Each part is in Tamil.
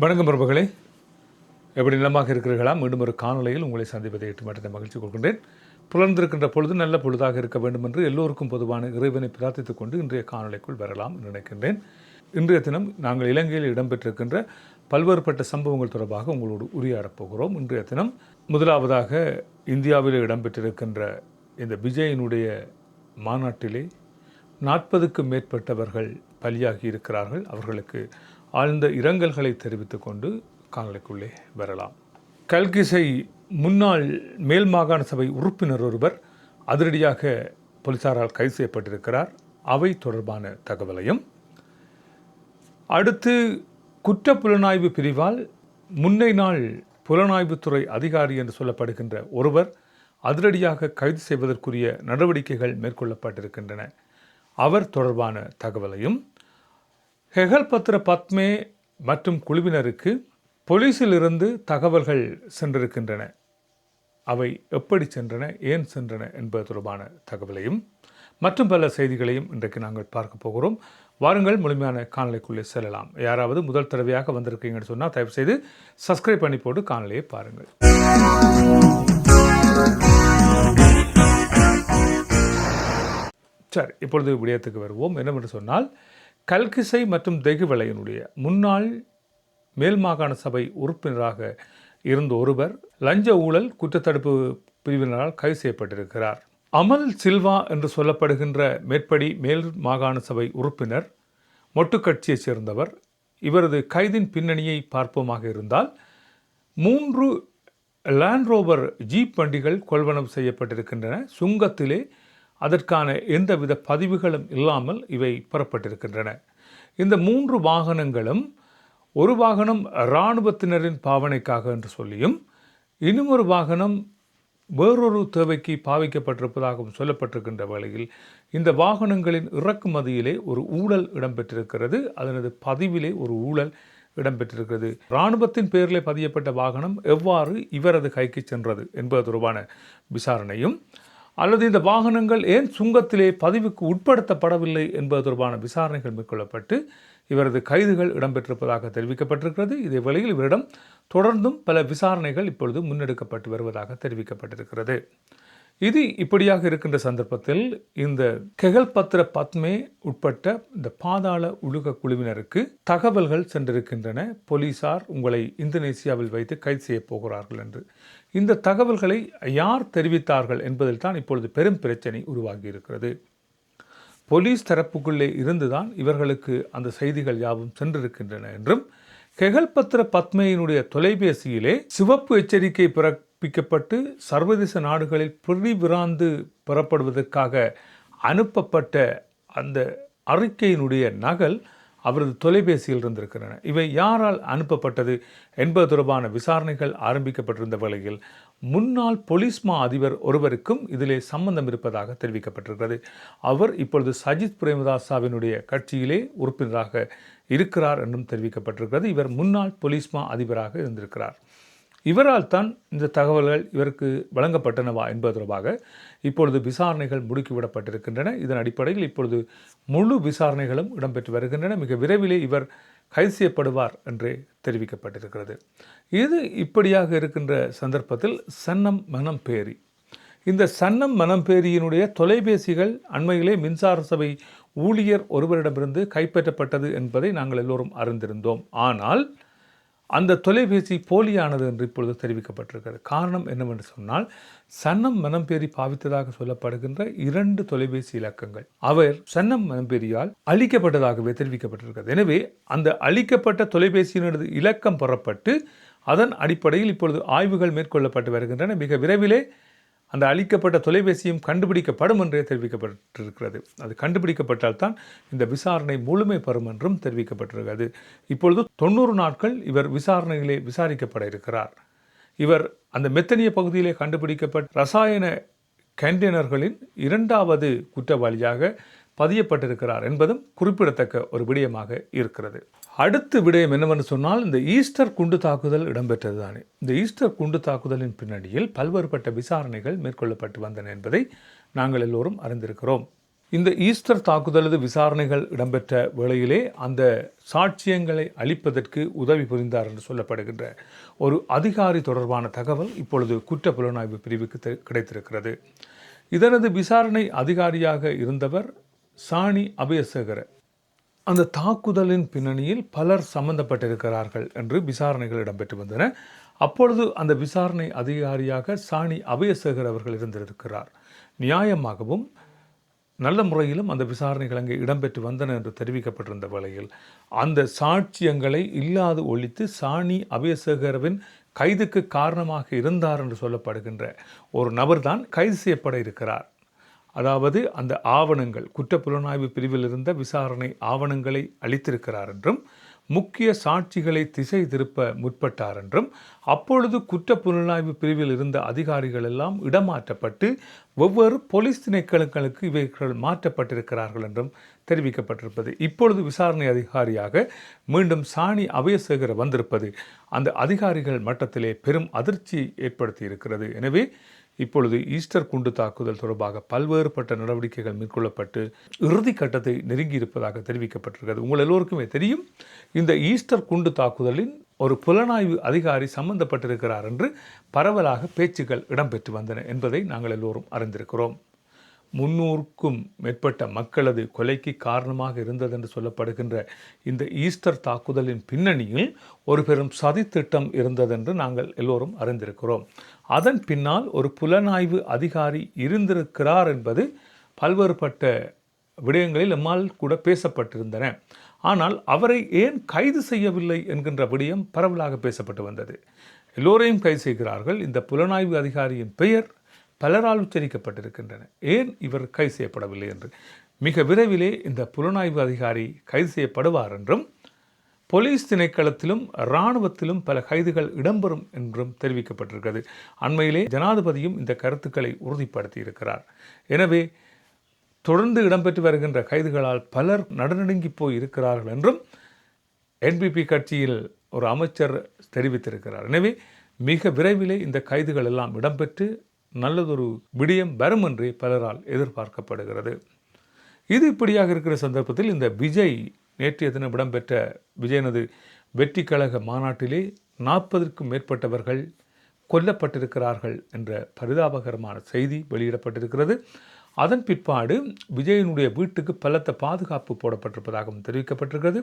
வணக்கம் பிரபுகளே. எப்படி நிலமாக இருக்கிறீர்களா? மீண்டும் ஒரு காணொலியில் உங்களை சந்திப்பதை எட்டு மாற்றத்தை மகிழ்ச்சி கொள்கின்றேன். புலர்ந்திருக்கின்ற பொழுது நல்ல பொழுதாக இருக்க வேண்டும் என்று எல்லோருக்கும் பொதுவான இறைவனை பிரார்த்தித்துக் கொண்டு இன்றைய காணொலிக்குள் வரலாம் நினைக்கின்றேன். இன்றைய தினம் நாங்கள் இலங்கையில் இடம்பெற்றிருக்கின்ற பல்வேறுபட்ட சம்பவங்கள் தொடர்பாக உங்களோடு உரையாடப் போகிறோம். இன்றைய தினம் முதலாவதாக இந்தியாவில் இடம்பெற்றிருக்கின்ற இந்த விஜயனுடைய மாநாட்டிலே நாற்பதுக்கும் மேற்பட்டவர்கள் பலியாகி இருக்கிறார்கள். அவர்களுக்கு ஆழ்ந்த இரங்கல்களை தெரிவித்துக் கொண்டு காணொளிக்குள்ளே வரலாம். கல்கிசை முன்னாள் மேல் மாகாண சபை உறுப்பினர் ஒருவர் அதிரடியாக போலீசாரால் கைது செய்யப்பட்டிருக்கிறார். அவை தொடர்பான தகவலையும் அடுத்து குற்ற புலனாய்வு பிரிவால் முன்னை நாள் புலனாய்வுத்துறை அதிகாரி என்று சொல்லப்படுகின்ற ஒருவர் அதிரடியாக கைது செய்வதற்குரிய நடவடிக்கைகள் மேற்கொள்ளப்பட்டிருக்கின்றன. அவர் தொடர்பான தகவலையும் ஹெகல் பத்ர பத்மே மற்றும் குழுவினருக்கு போலீஸிலிருந்து தகவல்கள் சென்றிருக்கின்றன. அவை எப்படி சென்றன ஏன் சென்றன என்பது தொடர்பான தகவலையும் மற்றும் பல செய்திகளையும் இன்றைக்கு நாங்கள் பார்க்க போகிறோம். வாருங்கள் முழுமையான காணொலிக்குள்ளே செல்லலாம். யாராவது முதல் தடவையாக வந்திருக்கீங்கன்னு சொன்னால் தயவு செய்து சப்ஸ்கிரைப் பண்ணி போட்டு காணொலியை பாருங்கள். சரி இப்பொழுது விடயத்துக்கு வருவோம். என்னவென்று சொன்னால் கல்கிசை மற்றும் தெகுவலையினுடைய முன்னாள் மேல் மாகாண சபை உறுப்பினராக இருந்த ஒருவர் லஞ்ச ஊழல் குற்றத்தடுப்பு பிரிவினரால் கைது செய்யப்பட்டிருக்கிறார். அமல் சில்வா என்று சொல்லப்படுகின்ற மேற்படி மேல் மாகாண சபை உறுப்பினர் மொட்டு கட்சியைச் சேர்ந்தவர். இவரது கைதின் பின்னணியை பார்ப்போமாக இருந்தால் மூன்று லேண்ட் ரோவர் ஜீப் வண்டிகள் கொள்வனம் செய்யப்பட்டிருக்கின்றன. சுங்கத்திலே அதற்கான எந்தவித பதிவுகளும் இல்லாமல் இவை பெறப்பட்டிருக்கின்றன. இந்த மூன்று வாகனங்களும் ஒரு வாகனம் இராணுவத்தினரின் பாவனைக்காக என்று சொல்லியும் இன்னும் ஒரு வாகனம் வேறொரு தேவைக்கு பாவிக்கப்பட்டிருப்பதாகவும் சொல்லப்பட்டிருக்கின்ற வேளையில் இந்த வாகனங்களின் இறக்குமதியிலே ஒரு ஊழல் இடம்பெற்றிருக்கிறது. அதனது பதிவிலே ஒரு ஊழல் இடம்பெற்றிருக்கிறது. இராணுவத்தின் பேரில் பதியப்பட்ட வாகனம் எவ்வாறு இவரது கைக்கு சென்றது என்பது தொடர்பான விசாரணையும் அல்லது இந்த வாகனங்கள் ஏன் சுங்கத்திலே பதிவுக்கு உட்படுத்தப்படவில்லை என்பது தொடர்பான விசாரணைகள் மேற்கொள்ளப்பட்டு இவரது கைதுகள் இடம்பெற்றிருப்பதாக தெரிவிக்கப்பட்டிருக்கிறது. இதே வேளையில் இவரிடம் தொடர்ந்தும் பல விசாரணைகள் இப்பொழுது முன்னெடுக்கப்பட்டு வருவதாக தெரிவிக்கப்பட்டிருக்கிறது. இது இப்படியாக இருக்கின்ற சந்தர்ப்பத்தில் இந்த கெகல் பத்திர பத்மே உட்பட்ட இந்த பாதாள உலக குழுவினருக்கு தகவல்கள் சென்றிருக்கின்றன. போலீசார் உங்களை இந்தோனேசியாவில் வைத்து கைது செய்யப் போகிறார்கள் என்று. இந்த தகவல்களை யார் தெரிவித்தார்கள் என்பதில் தான் இப்பொழுது பெரும் பிரச்சனை உருவாகி இருக்கிறது போலீஸ் தரப்புக்குள்ளே இருந்துதான் இவர்களுக்கு அந்த செய்திகள் யாவும் சென்றிருக்கின்றன என்றும் கெகல்பத்திர பத்மையினுடைய தொலைபேசியிலே சிவப்பு எச்சரிக்கை பிற பிக்கப்பட்டு சர்வதேச நாடுகளில் பிரிவிராந்து பெறப்படுவதற்காக அனுப்பப்பட்ட அந்த அறிக்கையினுடைய நகல் அவரது தொலைபேசியில் இருந்திருக்கின்றன. இவை யாரால் அனுப்பப்பட்டது என்பது தொடர்பான விசாரணைகள் ஆரம்பிக்கப்பட்டிருந்த வேளையில் முன்னாள் பொலிஸ்மா அதிபர் ஒருவருக்கும் இதிலே சம்பந்தம் இருப்பதாக தெரிவிக்கப்பட்டிருக்கிறது. அவர் இப்பொழுது சஜித் பிரேமதாசாவினுடைய கட்சியிலே உறுப்பினராக இருக்கிறார் என்றும் தெரிவிக்கப்பட்டிருக்கிறது. இவர் முன்னாள் பொலிஸ்மா அதிபராக இருந்திருக்கிறார். இவரால் தான் இந்த தகவல்கள் இவருக்கு வழங்கப்பட்டனவா என்பது தொடர்பாக இப்பொழுது விசாரணைகள் முடுக்கிவிடப்பட்டிருக்கின்றன. இதன் அடிப்படையில் இப்பொழுது முழு விசாரணைகளும் இடம்பெற்று வருகின்றன. மிக விரைவிலே இவர் கைது செய்யப்படுவார் என்றே தெரிவிக்கப்பட்டிருக்கிறது. இது இப்படியாக இருக்கின்ற சந்தர்ப்பத்தில் சன்னம் மனம் பேரி. இந்த சன்னம் மனம்பேரியினுடைய தொலைபேசிகள் அண்மையிலே மின்சார சபை ஊழியர் ஒருவரிடமிருந்து கைப்பற்றப்பட்டது என்பதை நாங்கள் எல்லோரும் அறிந்திருந்தோம். ஆனால் அந்த தொலைபேசி போலியானது என்று இப்பொழுது தெரிவிக்கப்பட்டிருக்கிறது. காரணம் என்னவென்று சொன்னால் சன்னம் மனம்பேரி பாவித்ததாக சொல்லப்படுகின்ற இரண்டு தொலைபேசி இலக்கங்கள். அவர் சன்னம் மனம்பேரியால் அழிக்கப்பட்டதாகவே தெரிவிக்கப்பட்டிருக்கிறது. எனவே அந்த அழிக்கப்பட்ட தொலைபேசியினது இலக்கம் பெறப்பட்டு அதன் அடிப்படையில் இப்பொழுது ஆய்வுகள் மேற்கொள்ளப்பட்டு வருகின்றன. மிக விரைவிலே அந்த அழிக்கப்பட்ட தொலைபேசியும் கண்டுபிடிக்கப்படும் என்றே தெரிவிக்கப்பட்டிருக்கிறது. அது கண்டுபிடிக்கப்பட்டால் தான் இந்த விசாரணை முழுமை பெறும் என்றும் தெரிவிக்கப்பட்டிருக்கிறது. இப்பொழுது தொண்ணூறு நாட்கள் இவர் விசாரணையிலே விசாரிக்கப்பட இருக்கிறார். இவர் அந்த மெத்தனிய பகுதியிலே கண்டுபிடிக்கப்பட்ட ரசாயன கண்டெய்னர்களின் இரண்டாவது குற்றவாளியாக பதியப்பட்டிருக்கிறார் என்பதும் குறிப்பிடத்தக்க ஒரு விடயமாக இருக்கிறது. அடுத்த விடயம் என்னவென்று சொன்னால் இந்த ஈஸ்டர் குண்டு தாக்குதல் இடம்பெற்றது தானே இந்த ஈஸ்டர் குண்டு தாக்குதலின் பின்னணியில் பல்வேறுபட்ட விசாரணைகள் மேற்கொள்ளப்பட்டு வந்தன என்பதை நாங்கள் எல்லோரும் அறிந்திருக்கிறோம். இந்த ஈஸ்டர் தாக்குதலது விசாரணைகள் இடம்பெற்ற வேளையிலே அந்த சாட்சியங்களை அளிப்பதற்கு உதவி புரிந்தார் என்று சொல்லப்படுகின்ற ஒரு அதிகாரி தொடர்பான தகவல் இப்பொழுது குற்ற புலனாய்வு பிரிவுக்கு கிடைத்திருக்கிறது. இதனது விசாரணை அதிகாரியாக இருந்தவர் சாணி அபயசேகர. அந்த தாக்குதலின் பின்னணியில் பலர் சம்பந்தப்பட்டிருக்கிறார்கள் என்று விசாரணைகள் இடம்பெற்று வந்தன. அப்பொழுது அந்த விசாரணை அதிகாரியாக சாணி அபயசேகர் அவர்கள் இருந்திருக்கிறார். நியாயமாகவும் நல்ல முறையிலும் அந்த விசாரணைகள் அங்கே இடம்பெற்று வந்தன என்று தெரிவிக்கப்பட்டிருந்த வேளையில் அந்த சாட்சியங்களை இல்லாது ஒழித்து சாணி அபயசேகரவின் கைதுக்கு காரணமாக இருந்தார் என்று சொல்லப்படுகின்ற ஒரு நபர்தான் கைது செய்யப்பட இருக்கிறார். அதாவது அந்த ஆவணங்கள் குற்றப்புலனாய்வு பிரிவில் இருந்த விசாரணை ஆவணங்களை அளித்திருக்கிறார் என்றும் முக்கிய சாட்சிகளை திசை திருப்ப முற்பட்டார் என்றும் அப்பொழுது குற்றப்புலனாய்வு பிரிவில் இருந்த அதிகாரிகள் எல்லாம் இடமாற்றப்பட்டு ஒவ்வொரு போலீஸ் திணைக்களங்களுக்கு இவைகள் மாற்றப்பட்டிருக்கிறார்கள் என்றும் தெரிவிக்கப்பட்டிருப்பது. இப்பொழுது விசாரணை அதிகாரியாக மீண்டும் சாணி அபயசேகர வந்திருப்பது அந்த அதிகாரிகள் மட்டத்திலே பெரும் அதிர்ச்சி ஏற்படுத்தி இருக்கிறது எனவே இப்பொழுது ஈஸ்டர் குண்டு தாக்குதல் தொடர்பாக பல்வேறுபட்ட நடவடிக்கைகள் மேற்கொள்ளப்பட்டு இறுதி கட்டத்தை நெருங்கி இருப்பதாக தெரிவிக்கப்பட்டிருக்கிறது. உங்கள் எல்லோருக்குமே தெரியும் இந்த ஈஸ்டர் குண்டு தாக்குதலின் ஒரு புலனாய்வு அதிகாரி சம்பந்தப்பட்டிருக்கிறார் என்று பரவலாக பேச்சுக்கள் இடம்பெற்று வந்தன என்பதை நாங்கள் எல்லோரும் அறிந்திருக்கிறோம். முன்னூறுக்கும் மேற்பட்ட மக்களது கொலைக்கு காரணமாக இருந்தது என்று சொல்லப்படுகின்ற இந்த ஈஸ்டர் தாக்குதலின் பின்னணியில் ஒரு பெரும் சதித்திட்டம் இருந்ததென்று நாங்கள் எல்லோரும் அறிந்திருக்கிறோம். அதன் பின்னால் ஒரு புலனாய்வு அதிகாரி இருந்திருக்கிறார் என்பது பல்வேறுபட்ட விடயங்களில் எம்மால் கூட பேசப்பட்டிருந்தன. ஆனால் அவரை ஏன் கைது செய்யவில்லை என்கின்ற விடயம் பரவலாக பேசப்பட்டு வந்தது. எல்லோரையும் கைது செய்கிறார்கள். இந்த புலனாய்வு அதிகாரியின் பெயர் பலரால் உச்சரிக்கப்பட்டிருக்கின்றன. ஏன் இவர் கைது செய்யப்படவில்லை என்று? மிக விரைவிலே இந்த புலனாய்வு அதிகாரி கைது செய்யப்படுவார் என்றும் போலீஸ் திணைக்களத்திலும் இராணுவத்திலும் பல கைதுகள் இடம்பெறும் என்றும் தெரிவிக்கப்பட்டிருக்கிறது. அண்மையிலே ஜனாதிபதியும் இந்த கருத்துக்களை உறுதிப்படுத்தி இருக்கிறார் எனவே தொடர்ந்து இடம்பெற்று வருகின்ற கைதுகளால் பலர் நடுநடுங்கி போய் இருக்கிறார்கள் என்றும் என்பிபி கட்சியில் ஒரு அமைச்சர் தெரிவித்திருக்கிறார். எனவே மிக விரைவிலே இந்த கைதுகள் எல்லாம் இடம்பெற்று நல்லதொரு விடயம் வரும் என்று பலரால் எதிர்பார்க்கப்படுகிறது. இது இப்படியாக இருக்கிற சந்தர்ப்பத்தில் இந்த விஜய் நேற்றைய தினம் இடம்பெற்ற விஜயனது வெற்றி கழக மாநாட்டிலே நாற்பதற்கும் மேற்பட்டவர்கள் கொல்லப்பட்டிருக்கிறார்கள் என்ற பரிதாபகரமான செய்தி வெளியிடப்பட்டிருக்கிறது. அதன் பிற்பாடு விஜயனுடைய வீட்டுக்கு பலத்த பாதுகாப்பு போடப்பட்டிருப்பதாகவும் தெரிவிக்கப்பட்டிருக்கிறது.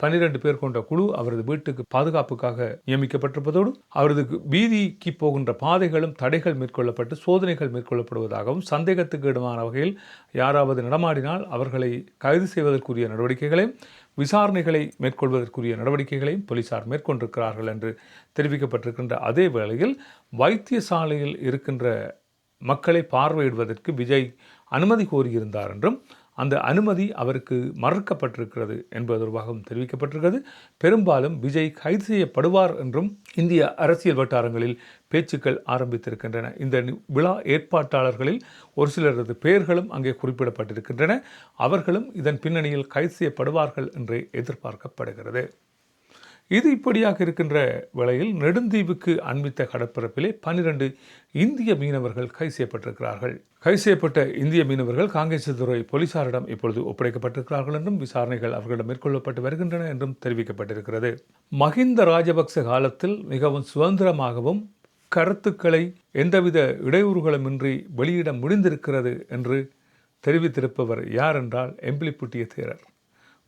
பன்னிரண்டு பேர் கொண்ட குழு அவரது வீட்டுக்கு பாதுகாப்புக்காக நியமிக்கப்பட்டிருப்பதோடு அவரது வீதிக்கு போகின்ற பாதைகளும் தடைகள் மேற்கொள்ளப்பட்டு சோதனைகள் மேற்கொள்ளப்படுவதாகவும் சந்தேகத்துக்கு இடமான வகையில் யாராவது நடமாடினால் அவர்களை கைது செய்வதற்குரிய நடவடிக்கைகளையும் விசாரணைகளை மேற்கொள்வதற்குரிய நடவடிக்கைகளையும் போலீசார் மேற்கொண்டிருக்கிறார்கள் என்று தெரிவிக்கப்பட்டிருக்கின்ற அதே வேளையில் வைத்தியசாலையில் இருக்கின்ற மக்களை பார்வையிடுவதற்கு விஜய் அனுமதி கோரியிருந்தார் என்றும் அந்த அனுமதி அவருக்கு மறுக்கப்பட்டிருக்கிறது என்பது தொடர்பாகவும் தெரிவிக்கப்பட்டிருக்கிறது. பெரும்பாலும் விஜய் கைது செய்யப்படுவார் என்றும் இந்திய அரசியல் வட்டாரங்களில் பேச்சுக்கள் ஆரம்பித்திருக்கின்றன. இந்த விழா ஏற்பாட்டாளர்களில் ஒரு சிலரது பெயர்களும் அங்கே குறிப்பிடப்பட்டிருக்கின்றன. அவர்களும் இதன் பின்னணியில் கைது செய்யப்படுவார்கள் என்றே எதிர்பார்க்கப்படுகிறது. இது இப்படியாக இருக்கின்ற வேளையில் நெடுந்தீவுக்கு அண்மித்த கடற்பரப்பிலே பன்னிரண்டு இந்திய மீனவர்கள் கைது செய்யப்பட்டிருக்கிறார்கள். கைது செய்யப்பட்ட இந்திய மீனவர்கள் காங்கேசதுறை போலீசாரிடம் இப்பொழுது ஒப்படைக்கப்பட்டிருக்கிறார்கள் என்றும் விசாரணைகள் அவர்களிடம் மேற்கொள்ளப்பட்டு வருகின்றன என்றும் தெரிவிக்கப்பட்டிருக்கிறது. மஹிந்த ராஜபக்ச காலத்தில் மிகவும் சுதந்திரமாகவும் கருத்துக்களை எந்தவித இடையூறுகளுமின்றி வெளியிட முடிந்திருக்கிறது என்று தெரிவித்திருப்பவர் யார் என்றால் எம்பிலிப்புட்டிய தேரர்.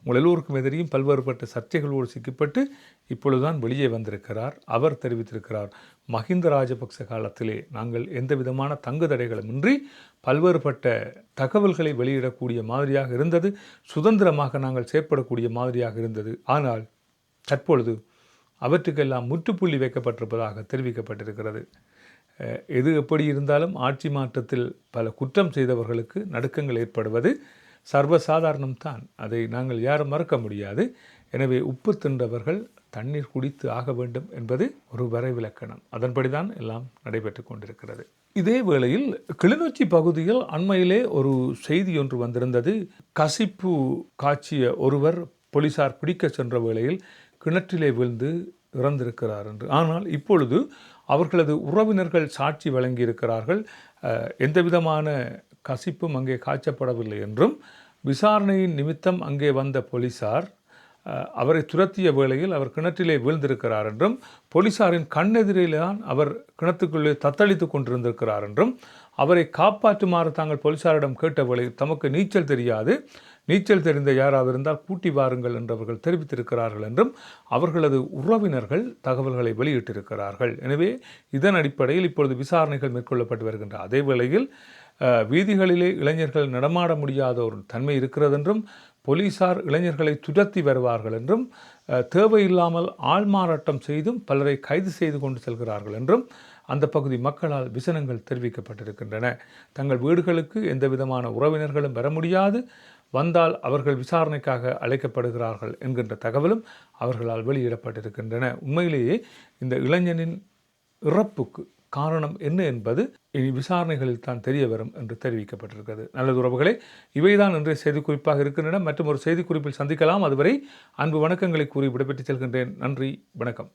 உங்கள் எல்லோருக்குமே எதிரியும் பல்வேறுபட்ட சர்ச்சைகளோடு சிக்கப்பட்டு இப்பொழுதுதான் வெளியே வந்திருக்கிறார். அவர் தெரிவித்திருக்கிறார் மஹிந்த ராஜபக்ச காலத்திலே நாங்கள் எந்த விதமான தங்கு தடைகளுமின்றி பல்வேறுபட்ட தகவல்களை வெளியிடக்கூடிய மாதிரியாக இருந்தது. சுதந்திரமாக நாங்கள் செயற்படக்கூடிய மாதிரியாக இருந்தது. ஆனால் தற்பொழுது அவற்றுக்கெல்லாம் முற்றுப்புள்ளி வைக்கப்பட்டிருப்பதாக தெரிவிக்கப்பட்டிருக்கிறது. எது எப்படி இருந்தாலும் ஆட்சி மாற்றத்தில் பல குற்றம் செய்தவர்களுக்கு நடுக்கங்கள் ஏற்படுவது சர்வசாதாரணம்தான். அதை நாங்கள் யாரும் மறக்க முடியாது. எனவே உப்பு தின்றவர்கள் தண்ணீர் குடித்து ஆக வேண்டும் என்பது ஒரு வரைவிலக்கணம். அதன்படி தான் எல்லாம் நடைபெற்று கொண்டிருக்கிறது. இதே வேளையில் கிளிநொச்சி பகுதியில் அண்மையிலே ஒரு செய்தி ஒன்று வந்திருந்தது. கசிப்பு காய்ச்சிய ஒருவர் போலீசார் பிடிக்க சென்ற வேளையில் கிணற்றிலே விழுந்து இறந்திருக்கிறார் என்று. ஆனால் இப்பொழுது அவர்களது உறவினர்கள் சாட்சி வழங்கியிருக்கிறார்கள். எந்த விதமான கசிப்பும் அங்கே காய்ச்சப்படவில்லை என்றும் விசாரணையின் நிமித்தம் அங்கே வந்த போலீசார் அவரை துரத்திய வேளையில் அவர் கிணற்றிலே வீழ்ந்திருக்கிறார் என்றும் போலீசாரின் கண்ணெதிரில்தான் அவர் கிணத்துக்குள்ளே தத்தளித்துக் கொண்டிருந்திருக்கிறார் என்றும் அவரை காப்பாற்றுமாறு தாங்கள் போலீசாரிடம் கேட்ட வேளையில் தமக்கு நீச்சல் தெரியாது. நீச்சல் தெரிந்த யாராவது இருந்தால் கூட்டி வாருங்கள் என்றவர்கள் தெரிவித்திருக்கிறார்கள் என்றும் அவர்களது உறவினர்கள் தகவல்களை வெளியிட்டிருக்கிறார்கள். எனவே இதன் அடிப்படையில் இப்பொழுது விசாரணைகள் மேற்கொள்ளப்பட்டு வருகின்ற அதே வேளையில் வீதிகளிலே இளைஞர்கள் நடமாட முடியாத ஒரு தன்மை இருக்கிறதென்றும் போலீசார் இளைஞர்களை துரத்தி வருவார்கள் என்றும் தேவையில்லாமல் ஆள்மாறாட்டம் செய்தும் பலரை கைது செய்து கொண்டு செல்கிறார்கள் என்றும் அந்த பகுதி மக்களால் விசனங்கள் தெரிவிக்கப்பட்டிருக்கின்றன. தங்கள் வீடுகளுக்கு எந்த விதமான உறவினர்களும் வர முடியாது. வந்தால் அவர்கள் விசாரணைக்காக அழைக்கப்படுகிறார்கள் என்கின்ற தகவலும் அவர்களால் வெளியிடப்பட்டிருக்கின்றன. உண்மையிலேயே இந்த இளைஞனின் இறப்புக்கு காரணம் என்ன என்பது இனி விசாரணைகளில் தான் தெரிய வரும் என்று தெரிவிக்கப்பட்டிருக்கிறது. நல்லது உறவுகளே இவைதான் இன்றைய செய்திக்குறிப்பாக இருக்கின்றன. மற்றும் ஒரு செய்திக்குறிப்பில் சந்திக்கலாம். அதுவரை அன்பு வணக்கங்களை கூறி விடைபெற்று செல்கின்றேன். நன்றி வணக்கம்.